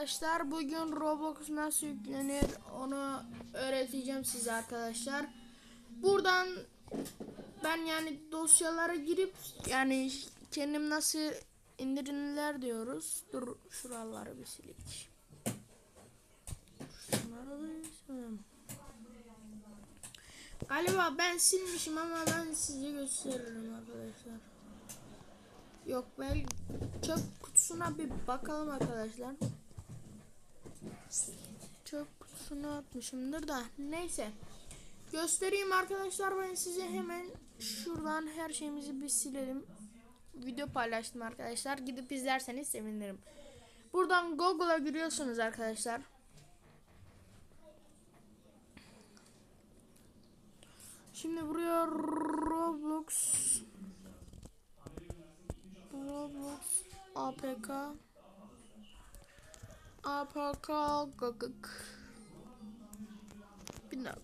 Arkadaşlar bugün Roblox nasıl yüklenir onu öğreteceğim size arkadaşlar. Buradan ben yani dosyalara girip yani kendim nasıl indirinler diyoruz. Dur şuraları bir da sileyim. Galiba ben silmişim ama ben size gösteririm arkadaşlar. Yok ben çöp kutusuna bir bakalım arkadaşlar. Kutusuna atmışımdır da neyse. Göstereyim arkadaşlar ben size hemen şuradan her şeyimizi bir silelim. Video paylaştım arkadaşlar. Gidip izlerseniz sevinirim. Buradan Google'a giriyorsunuz arkadaşlar. Şimdi buraya Roblox Roblox APK APK gagık Bir dakika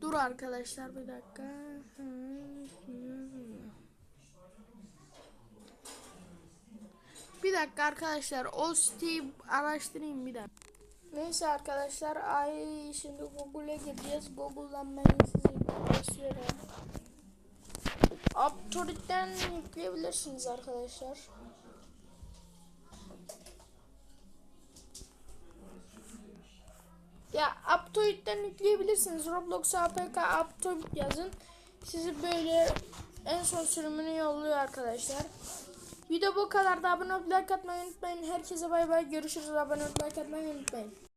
Dur arkadaşlar bir dakika. Bir dakika arkadaşlar o siteyi araştırayım bir dakika. Neyse arkadaşlar ay şimdi Google'a gireceğiz. Google'dan ben size göstereyim. Uptorrent'ten yükleyebilirsiniz arkadaşlar. Ya Uptorrent'ten yükleyebilirsiniz. Roblox APK Uptorrent yazın. Sizi böyle en son sürümünü yolluyor arkadaşlar. Video bu kadar da abone olup like atmayı unutmayın. Herkese bay bay. Görüşürüz. Abone olup like atmayı unutmayın.